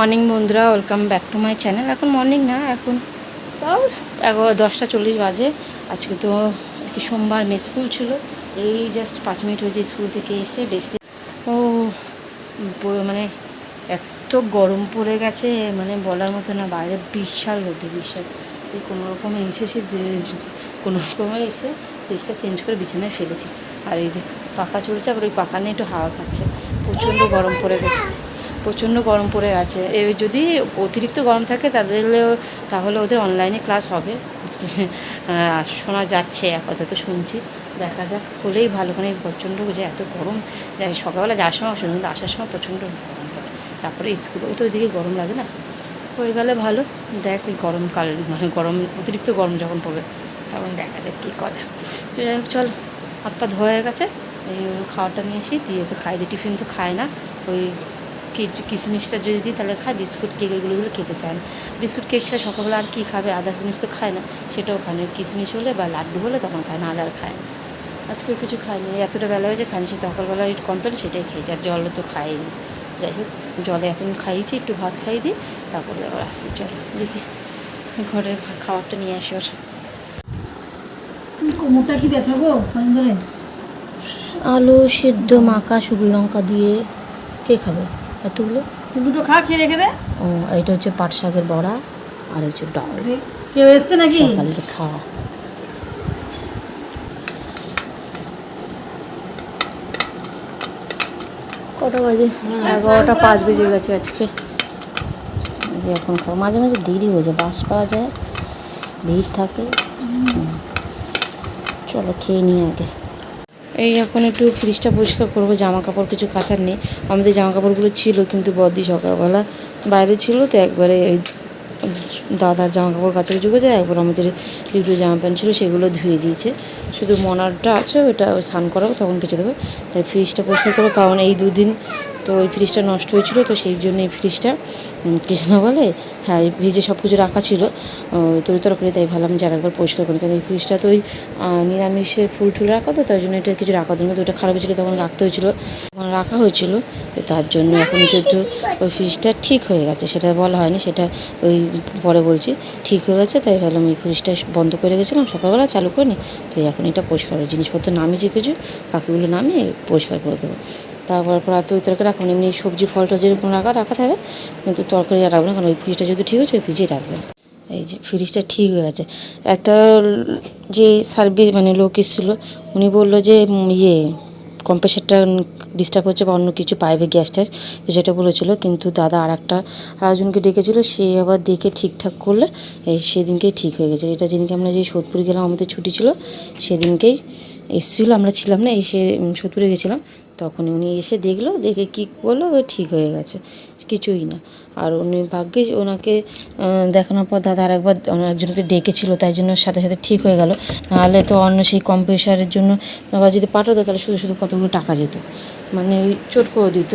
Morning বন্ধুরা welcome back to my channel এখন morning না, এখন তাও এগারো, দশটা চল্লিশ বাজে। আজকে তো, আজকে সোমবার মেয়ে স্কুল ছিল। এই জাস্ট পাঁচ মিনিট হয়েছে স্কুল থেকে এসে ডেস্টে ও মানে এত গরম পড়ে গেছে মানে বলার মতো না, বাইরে বিশাল রোদে, বিশাল। এই কোনো রকমে এসেছি যে, কোনো রকমে এসে ড্রেসটা চেঞ্জ করে বিছানায় ফেলেছি। আর এই যে পাখা চলছে, আবার ওই পাখা নিয়ে একটু হাওয়া খাচ্ছে। প্রচণ্ড গরম পড়ে গেছে। প্রচণ্ড গরম পড়ে এ যদি অতিরিক্ত গরম থাকে তাদের তাহলে ওদের অনলাইনে ক্লাস হবে। শোনা যাচ্ছে, আপাতত শুনছি। দেখা যাক, হলেই ভালো। মানে প্রচণ্ড যে এত গরম সকালবেলা যাওয়ার সময় কিন্তু আসার সময় প্রচণ্ড গরম পড়ে। তারপরে স্কুলেও তো ওইদিকে গরম লাগে না? হয়ে গেলে ভালো। দেখ, এই গরমকাল মানে গরম, অতিরিক্ত গরম যখন পড়বে, তখন দেখা যাক কী করে। তো যাই হোক, চল হাত পা ধোয়া হয়ে গেছে। এই খাওয়াটা নিয়ে এসি দিয়ে ওকে খাই দিই টিফিন তো খায় না। ওই কিশমিশটা যদি দিই তাহলে খায়। বিস্কুট কেক এগুলোগুলো এগুলো খেতে চায় না। বিস্কুট কেক ছাড়া সকালবেলা আর কী খাবে? আদার্স জিনিস তো খায় না। সেটাও খায় না। কিশমিশ হলে বা লাড্ডু হলে তখন খায় না আর আর খায় না। আজকে কিছু খায়নি এতটা বেলা হয়েছে খায়নি সে সকালবেলা একটু কমপ্লেন সেটাই খেয়েছে আর জলও তো খাইনি যাই হোক জলে এখন খাইয়েছি একটু ভাত খাইয়ে দিই তারপরে আবার আসছি চলো দেখি। ঘরে খাবারটা নিয়ে আসি ওর। কোমরটা কি ব্যথা গো? ধরে? আলু সিদ্ধ মাখা শুকনো লঙ্কা দিয়ে কে খাবে? এতগুলো? দুটো খা খেয়ে রেখে দে। ও এটা হচ্ছে পাট শাকের বড়া আর হচ্ছে ডাল। কেউ এসছে নাকি? সকালে খাওয়া। কটা বাজে? এগারোটা পাঁচ বেজে গেছে আজকে। এখন খাব মাঝে মাঝে দেরি হয়ে যায় বাস পাওয়া যায় ভিড় থাকে। চলো খেয়ে নিই আগে। এই এখন একটু ফ্রিজটা পরিষ্কার করব জামা কাপড় কিছু কাচার নেই। আমাদের জামা কাপড়গুলো ছিল কিন্তু বদি সকালবেলা বাইরে ছিল, তো একবারে এই দাদার জামা কাপড় কাচাকুচি করে যায়, একবার আমাদের দুটো জামা প্যান্ট ছিল, সেগুলো ধুয়ে দিয়েছে। শুধু মনারটা আছে, ওটা স্নান করাবো, তখন কেচে দেবে। তাই ফ্রিজটা পরিষ্কার করব, কারণ এই দুদিন তো ওই ফ্রিজটা নষ্ট হয়েছিল, তো সেই জন্য এই ফ্রিজটা কিছু বলে হ্যাঁ এই ফ্রিজে সব কিছু রাখা ছিল তরি তরকারি তাই ভাবলাম যে একবার পরিষ্কার করি কারণ এই ফ্রিজটা তো ওই নিরামিষের ফুল টুল রাখা তো, তাই জন্য এটা কিছু রাখার জন্য তো ওটা খারাপ হয়েছিল, তখন রাখতে হয়েছিল। তখন রাখা হয়েছিল তার জন্য এখন যেহেতু ওই ফ্রিজটা ঠিক হয়ে গেছে, সেটা বলা হয়নি, সেটা ওই পরে বলছি, ঠিক হয়ে গেছে, তাই ভাবলাম ওই ফ্রিজটা বন্ধ করে গেছিলাম সকালবেলা চালু করে তো এখন এটা পরিষ্কার জিনিসপত্র নামিয়েছি কিছু বাকিগুলো নামিয়ে পরিষ্কার করে দেবো। তারপর পর আর তো ওই তরকারি রাখব না, এমনি সবজি ফলটা যেরকম রাখা রাখা থাকবে কিন্তু তরকারি আর রাখব না কারণ ওই ফ্রিজটা যদি ঠিক হচ্ছে ওই ফ্রিজেই রাখবে। এই যে ফ্রিজটা ঠিক হয়ে গেছে। একটা যে সার্ভিস মানে লোক এসেছিল উনি বলল যে ইয়ে কম্প্রেসারটা ডিস্টার্ব হচ্ছে বা অন্য কিছু পাইবে গ্যাসটার যেটা বলেছিল। কিন্তু দাদা আর একটা আরেকজনকে ডেকেছিল সে আবার দেখে ঠিকঠাক করলে এই সেদিনকেই ঠিক হয়ে গেছে। এটা যেদিনকে আমরা যে সোদপুরে গেলাম আমাদের ছুটি ছিল সেদিনকেই এসেছিল। আমরা ছিলাম না এসে উম, সোদপুরে গেছিলাম। তখন উনি এসে দেখল, দেখে কী ও ঠিক হয়ে গেছে, কিছুই না। আর উনি ভাগ্যে ওনাকে দেখানোর পর দাদা আর একবার একজনকে ডেকেছিল, তাই জন্য সাথে সাথে ঠিক হয়ে গেল। নাহলে তো অন্য সেই কম্প্রেসারের জন্য আবার যদি পাঠাতো, তাহলে শুধু শুধু কতগুলো টাকা যেত। মানে ওই চোট করে দিত।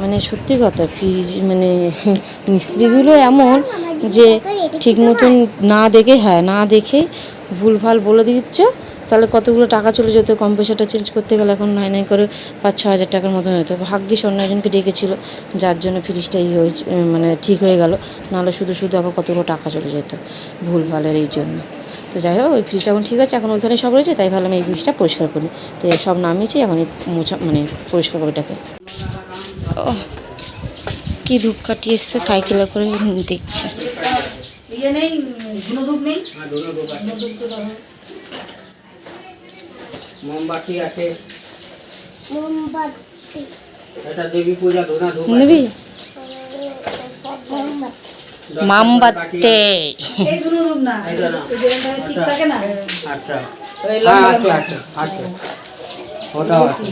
মানে সত্যি কথা, ফ্রিজ মানে মিস্ত্রিগুলো এমন যে ঠিক মতন না দেখে হ্যাঁ না দেখে ভুলভাল বলে দিচ্ছ তাহলে কতগুলো টাকা চলে যেত? কম পয়সাটা চেঞ্জ করতে গেলে এখন নাই নাই করে পাঁচ, ছ হাজার টাকার মতন হতো। ভাগ্যিস অন্য একজনকে ডেকেছিল, যার জন্য ফ্রিজটা ইয়ে হয়েছে মানে ঠিক হয়ে গেল। নাহলে শুধু শুধু আবার কতগুলো টাকা চলে যেত। ভুল ভালের এই জন্য। তো যাই হোক, ওই ফ্রিজটা এখন ঠিক আছে, এখন ওইখানে সব রয়েছে, তাই ভাবলাম এই ফ্রিজটা পরিষ্কার করি। তো সব নামিয়েছি, এখন মোছা মানে পরিষ্কার করে এটাকে। ও কি ধূপকাঠি এসছে, সাইকেলে করে দেখছে। ইয়ে নেই ধূপ নেই? মোমবাতি আছে। এটা দেবী পূজা ধুনা ধূপ নিবি আছে। এই ধুনো ধূপ না। এই যেখানটায় stick থাকে না? আচ্ছা। হ্যাঁ ওটাও আছে।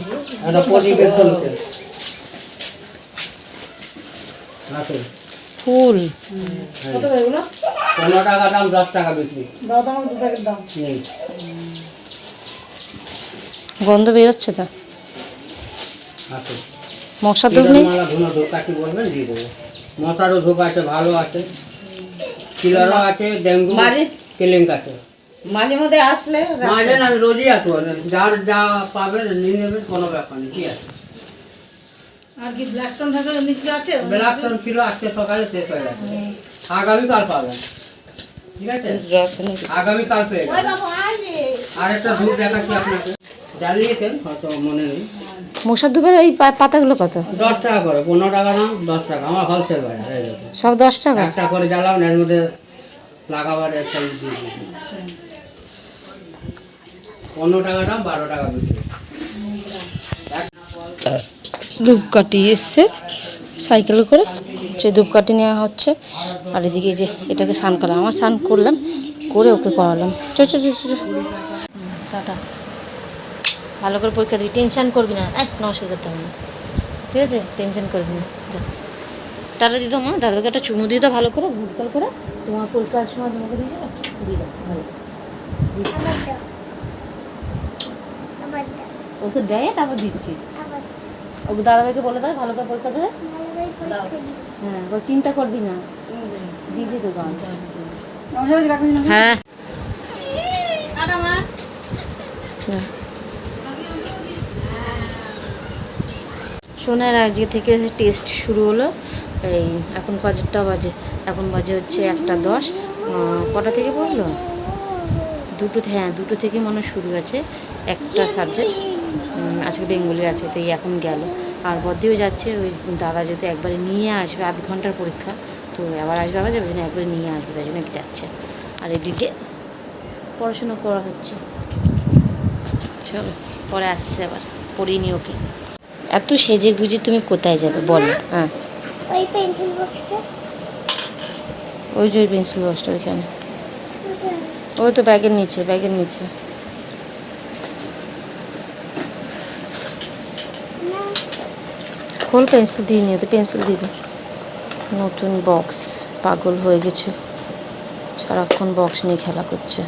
এটা চলছে ফুল কত করে এগুলো? পনেরো টাকা দাম দশ টাকা বিক্রি। দাও তো আমাকে দু প্যাকেট দাও নেই গন্ধ বেরোচ্ছে তা। আছে মশা ধূপ নেই? মশারও ধূপ আছে ভালো আছে। কিলারও আছে ডেঙ্গু মাঝে- কেলিঙ্ক আছে মাঝে মধ্যে আসলে মাঝে না আমি রোজই আসব। যার যা পাবেন নিয়ে নেবেন কোনো ব্যাপার নেই কি আছে। আর কি ব্ল্যাক স্টোন থাকলে এমনি কিছু আছে? ছিল আজকে সকালে শেষ হয়ে গেছে। আগামীকাল পাবেন। ঠিক আছে? আগামীকাল পেয়ে যাবেন। আর একটা ধূপ দেখাচ্ছি আপনাকে। জ্বালিয়েছেন হয়তো মনে নেই। মশার ধূপের ওই পা- পাতাগুলো কত? দশ টাকা করে পনেরো টাকা দাম দশ টাকা। আমার হোলসেল বাজার সব দশ টাকা? একটা করে জ্বালাও এর মধ্যে লাগাবার একটা ই দিয়ে দিবি। পনেরো টাকা দাম বারো টাকা বিক্রি। ধূপকাঠি এসছে সাইকেল করে। সে ধূপকাঠি নেওয়া হচ্ছে আর এদিকে যে এটাকে স্নান করলাম আমার স্নান করলাম করে ওকে করালাম চো চো চো চো, চো। টাটা। ভালো করে পরীক্ষা দিবি টেনশন করবি না। এক নমস্কার করতে হবে না। ঠিক আছে? টেনশন করবি না। টাটা দিত মা দাদাকে একটা চুমু দিয়ে দাও ভালো করে ভুটকাল করে তোমার পরীক্ষার সময় তোমাকে দিয়ে যাবে দিয়ে দাও ভালো ওকে দেয় তারপর দিচ্ছি। ওকে দাদাভাইকে বলে দাও ভালো করে পরীক্ষা দেবে। হ্যাঁ বল চিন্তা করবি না। দিয়েছি তো হ্যাঁ। সোনার আজকে থেকে টেস্ট শুরু হলো। এই এখন কজটা বাজে? এখন বাজে হচ্ছে একটা দশ। কটা থেকে পড়ল? দুটো হ্যাঁ দুটো থেকে মনে শুরু আছে একটা সাবজেক্ট আজকে বেঙ্গলি আছে, তো এখন গেল। আর বদিও যাচ্ছে, ওই দাদা যেহেতু একবারে নিয়ে আসবে, আধ ঘণ্টার পরীক্ষা, তো আবার আসবে, আবার যাবে জন্য একবারে নিয়ে আসবে, তাই জন্য যাচ্ছে। আর এদিকে পড়াশোনা করা হচ্ছে। চলো, পরে আসছে আবার পড়িনি ওকে। এত সেজে গুজে তুমি কোথায় যাবে? বলো। হ্যাঁ। ওই পেন্সিল বক্সটা ওই যে ওই পেন্সিল বক্সটা ওইখানে। ওই তো ব্যাগের নিচে ব্যাগের নিচে। খোল পেন্সিল দিয়ে নিয়ে তো পেন্সিল দিয়ে দে। নতুন বক্স পাগল হয়ে গেছে। সারাক্ষণ বক্স নিয়ে খেলা করছে।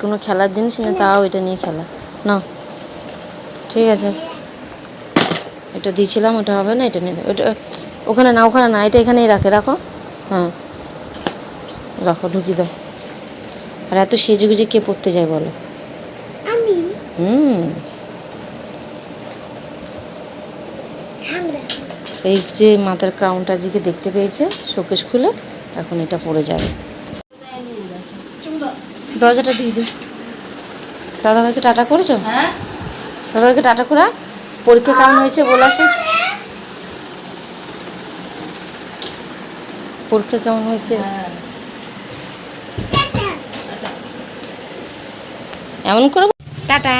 কোনো খেলার জিনিস না তাও এটা নিয়ে খেলা। না ঠিক আছে। এটা দিয়েছিলাম ওটা হবে না এটা নিয়ে। ওটা ওখানে না ওখানে না এটা এখানেই রাখে রাখো। হ্যাঁ। রাখো ঢুকি দাও। আর এত সেজে গুজে কে পড়তে যায় বলো? আমি। হুম। এই যে মাথার ক্রাউনটা আজকে দেখতে পেয়েছে শোকেশ খুলে এখন এটা পড়ে যাবে। দরজাটা দিয়ে দে দাদাভাইকে টাটা করেছ? হ্যাঁ। দাদাভাইকে টাটা করা? পরীক্ষা কেমন হয়েছে বলে আসো। পরীক্ষা কেমন হয়েছে? এমন করে টাটা।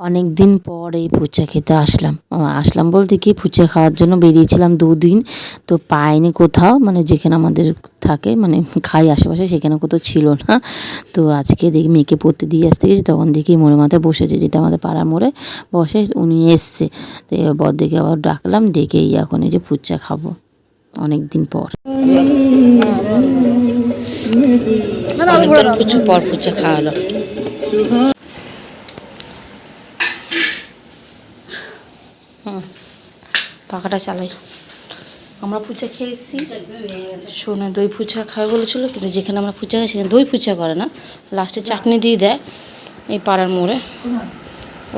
অনেক দিন পর এই ফুচকা খেতে আসলাম। আসলাম বলতে কি, ফুচকা খাওয়ার জন্য বেরিয়েছিলাম দুদিন। তো পাইনি কোথাও মানে যেখানে আমাদের থাকে মানে খাই আশেপাশে, সেখানে কোথাও ছিল না। তো আজকে দেখি মেয়েকে পড়তে দিয়ে আসতে গেছি, তখন দেখি মোড়ে মাথায় বসেছে যেটা আমাদের পাড়ার মোড়ে বসে, উনি এসছে। তো এবার বরদিকে আবার ডাকলাম ডেকে এখন এই যে ফুচকা খাব অনেক দিন পর। অনেকদিন ফুচকা পর ফুচকা খাওয়ালো হুম পাখাটা চালাই। আমরা ফুচকা খেয়ে এসেছি শোনে দই ফুচকা খাবে বলেছিল কিন্তু যেখানে আমরা ফুচকা খাই সেখানে দই ফুচকা করে না। লাস্টে চাটনি দিয়ে দেয় এই পাড়ার মোড়ে।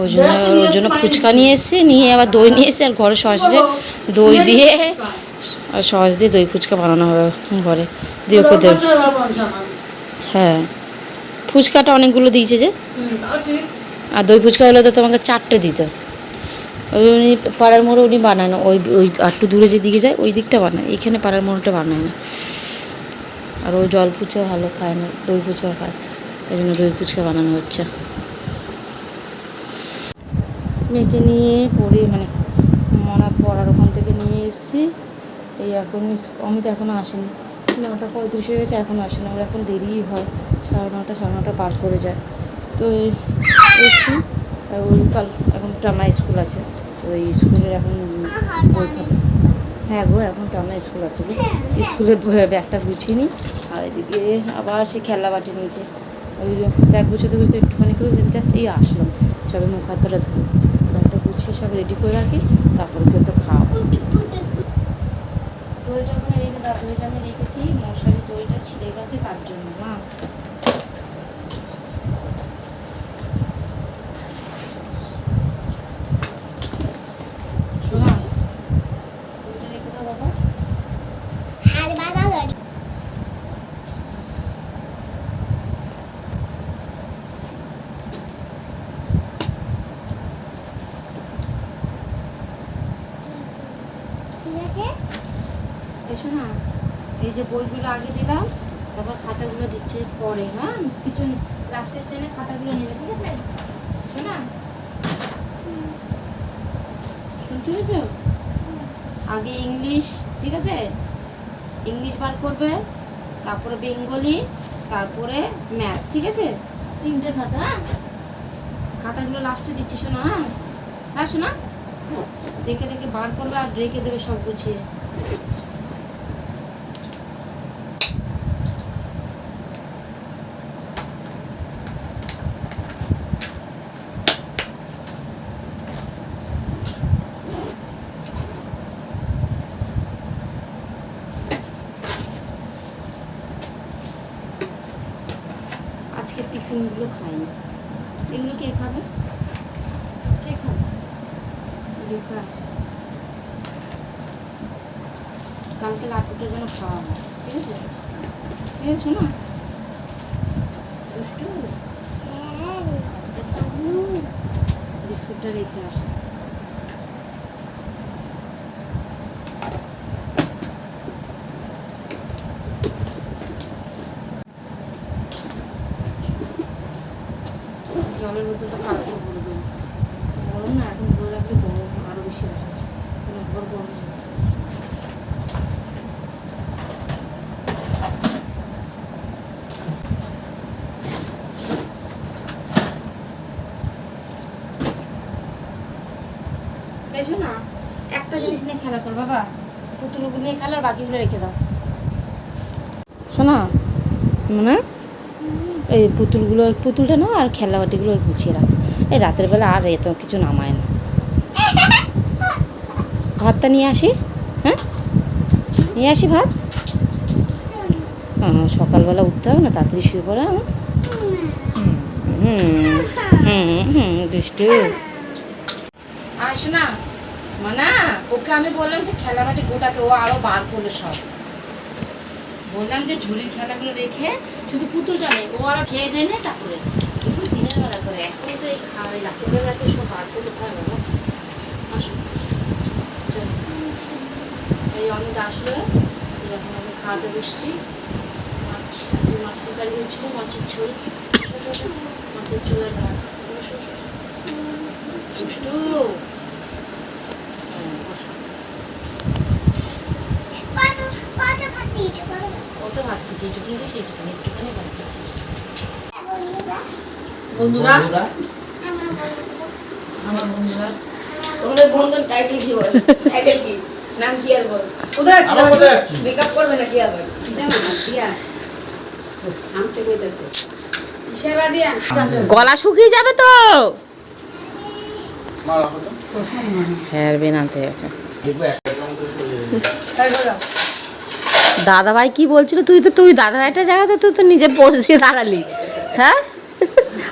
ওই জন্য ওই জন্য ফুচকা নিয়ে এসেছি নিয়ে আবার দই নিয়ে এসে আর ঘরে সস দিয়ে দই দিয়ে আর সস দিয়ে দই ফুচকা বানানো হবে ঘরে। দিয়ে ওকে দেব। হ্যাঁ ফুচকাটা অনেকগুলো দিয়েছে যে। আর দই ফুচকা হলে তো তোমাকে চারটে দিত উনি পাড়ার মোড়ে উনি বানায় না, ওই ওই একটু দূরে যে দিকে যায়, ওই দিকটা বানায়, এখানে পাড়ার মোড়টা বানায় না। আর ওই জল ফুচকা ভালো খায় না, দই ফুচকা খায় ওই জন্য দই ফুচকা বানানো হচ্ছে। মেয়েকে নিয়ে পড়ে মানে মনা পড়ার ওখান থেকে নিয়ে এসেছি। এই এখন অমিত এখনও আসেনি। নটা পঁয়ত্রিশ হয়ে গেছে এখনও আসেনি ওর এখন দেরিই হয়, সাড়ে নটা সাড়ে নটা পার করে যায়। তো এসছি। ওই কাল এখন টানা স্কুল আছে। এই স্কুলের এখন বই হ্যাঁ গো, এখন টানা স্কুল আছে গো স্কুলে ব্যাগটা গুছিয়ে নিই, আর এদিকে আবার সে খেলা বাটি নিয়েছে। ওই ব্যাগ গুছোতে গুছোতে একটুখানি করে জাস্ট এই আসলাম। সবে মুখ হাত ধরে ধরো ব্যাগটা গুছিয়ে সব রেডি করে রাখি, তারপরে কেউ তো খাওয়াবো দড়িটা যখন রেখে সাদা দইটা আমি রেখেছি। মশারি দড়িটা ছিঁড়ে গেছে তার জন্য, মা শোনা দইটা রেখে দাও বাবা হাত বাঁধা গাড়ি ঠিক আছে এসো না? এই যে বইগুলো আগে দিলাম, তারপর খাতাগুলো দিচ্ছে পরে হ্যাঁ? পিছন লাস্টের চেনে খাতাগুলো নেবে ঠিক আছে? শোনা? শুনতে পেয়েছ? আগে ইংলিশ, ঠিক আছে? ইংলিশ বার করবে, তারপরে বেঙ্গলি, তারপরে ম্যাথ, ঠিক আছে? তিনটে খাতা হ্যাঁ? খাতাগুলো লাস্টে দিচ্ছি, শোনা হ্যাঁ? হ্যাঁ শোনা? দেখে দেখে বার করবে আর রেখে দেবে সব গুছিয়ে। আজকে খাই খাইনি এগুলো কে খাবে? কে খাবে? লেখা আছে। কালকে লাটুটা যেন খাওয়া হয়। ঠিক আছে? ঠিক আছে না? দুষ্টু? হ্যাঁ বিস্কুটটা রেখে আসো। জলের বোতলটা কালকে ভরে দেবো গরম না, এখন ভরে রাখলে গরম আরও বেশি আসে একবার গরম বেশো না। একটা জিনিস নিয়ে খেলা কর বাবা। পুতুলগুলো নিয়ে খেলো আর বাকিগুলো রেখে দাও। শোনা মানে এই পুতুলগুলো, পুতুলটা নাও আর খেলাবাটিগুলো গুছিয়ে রাখ। এই রাতের বেলা আর এত কিছু নামায় না। ভাতটা নিয়ে আসি? হ্যাঁ? নিয়ে আসি ভাত? হ্যাঁ সকালবেলা উঠতে হবে না, তাড়াতাড়ি শুয়ে পড়ে হ্যাঁ? হুম হুম না মানা, ওকে আমি বললাম যে খেলাবাটি গোটাতে ও আরও বার করল সব। বললাম যে ঝুলির খেলাগুলো রেখে শুধু পুতুলটা নেই ও আরও খেয়ে দেয় না তারপরে এখন দিনের বেলা করে এখন তো এই খাওয়া এই রাতের বেলা তো সব বাবা। এই অনেক আসলো যখন আমি খাওয়াতে বসছি। মাছ আজকে মাছ তরকারি হয়েছিল মাছের ঝোল। মাছের ঝোলের ভাত। দুষ্টু হ্যাঁ, বসো। কত কত ভাত খেয়েছি দিয়ে একটুখানি ভাত খেয়েছি বন্ধুরা? বন্ধুরা? আমার বন্ধুরা। তোমাদের বন্ধুর টাইটেল কি বল? টাইটেল কি? নাম কি আর বল? কোথায় আছিস? মেকআপ করবে নাকি আবার? ইশারা দিয়া। গলা শুকিয়ে যাবে তো? মা রাখো তো। হেয়ার বেন আনতে দেখব একটা করে চলে যাবে। তাই বলো। দাদা ভাই কি বলছিল? তুই তো তুই দাদা ভাইটার জায়গাতে তুই তো নিজে পৌঁছে দাঁড়ালি। হ্যাঁ?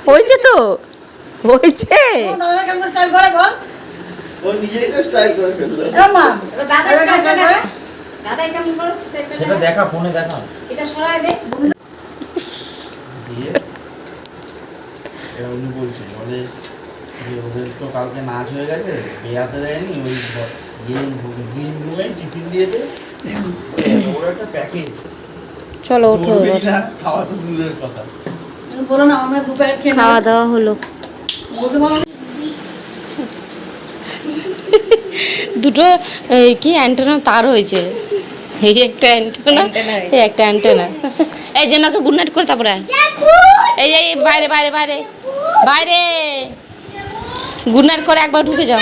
হয়েছে তো? হয়েছে? দাদা কেমন স্টাইল করে গো ও নিজেই তো স্টাইল করে ফেলল। এ মা এবার দাদা দাদা কেমন স্টাইলটা করে? দেখা দাদা কেমন করো স্টাইলটা সেটা দেখা। দেখা ফোনে দেখা। এটা সরায় দে উনি বলছে বলে ওদের তো কালকে নাচ হয়ে গেছে বেরাতে দেয়নি ওই ব- গ্রিন রুমে টিফিন দিয়েছে। চলো ওঠো খাওয়া তো দূরের কথা। তুমি বলো না আমরা দু প্যাকেট খেয়ে খাওয়া দাওয়া হলো। দুটো এই, কি অ্যান্টেনা তার হয়েছে। এই একটা অ্যান্টেনা এই একটা অ্যান্টেনা এই যেন ওকে গুড নাইট করে তারপরে। এই এই এই, বাইরে বাইরে বাইরে। বাইরে। গুড নাইট করে একবার ঢুকে যাও।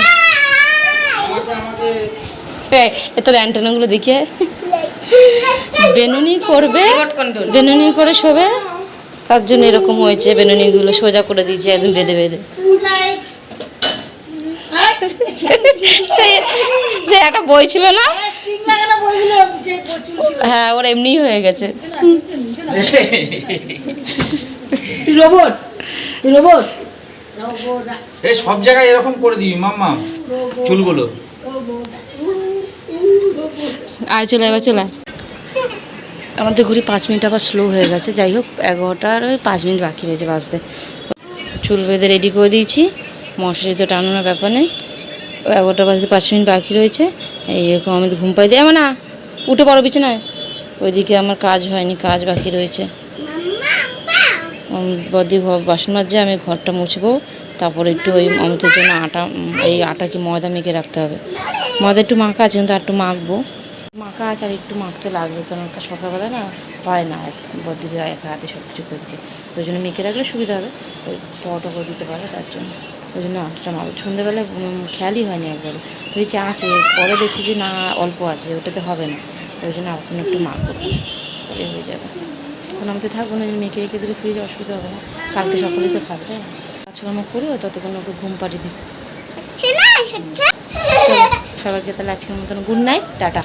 তোর অ্যান্টেনাগুলো দেখিয়ে। বেনুনি করবে? বেনুনি করে শোবে? তার জন্য এরকম হয়েছে বেনুনিগুলো সোজা করে দিয়েছে একদম বেঁধে বেঁধে। সে যে একটা বই ছিল না? হ্যাঁ ওর এমনিই হয়ে গেছে। তুই রোবট তুই রোবট রোবট সব জায়গায় এরকম করে দিবি মাম্মা। চুলগুলো। আয়, চলে এবার চলে আমাদের ঘড়ি পাঁচ মিনিট আবার স্লো হয়ে গেছে। যাই হোক এগারোটার ওই পাঁচ মিনিট বাকি রয়েছে বাজতে। চুল বেঁধে রেডি করে দিয়েছি। মশারি তো টানানোর ব্যাপার নেই। এগারোটা বাজতে পাঁচ মিনিট বাকি রয়েছে। এইরকম আমি ঘুম পাই দিয়ে না উঠে পড়ো বিছানায়। ওইদিকে আমার কাজ হয়নি, কাজ বাকি রয়েছে। বদি ঘর বাসন মাজছে, আমি ঘরটা মুছবো। তারপরে একটু ওই অমিতের জন্য আটা এই আটা কি ময়দা মেখে রাখতে হবে। ময়দা একটু মাখা আছে, কিন্তু আর একটু মাখবো। মাখা আছে আর একটু মাখতে লাগবে কারণ সকালবেলা না হয় না এক বদির একা হাতে সব কিছু করতে ওই জন্য মেখে রাখলে সুবিধা হবে ওই পরোটা করে দিতে পারে তার জন্য। ওই জন্য আটাটা মাখবো সন্ধ্যেবেলায় উম, খেয়ালই হয়নি একবারে ভেবেছি আছে পরে দেখছি যে না অল্প আছে ওটাতে হবে না। ওই জন্য এখন একটু মাখবো। পরে হয়ে যাবে। এখন আমি তো থাকব না মেয়েকে রেখে দিলে ফ্রিজে অসুবিধা হবে না। কালকে সকালে তো খাবে তাই না? কাজকর্ম করে ততক্ষণ ওকে ঘুম পাড়িয়ে দিই। চলো, সবাইকে তাহলে আজকের মতন গুড নাইট টাটা।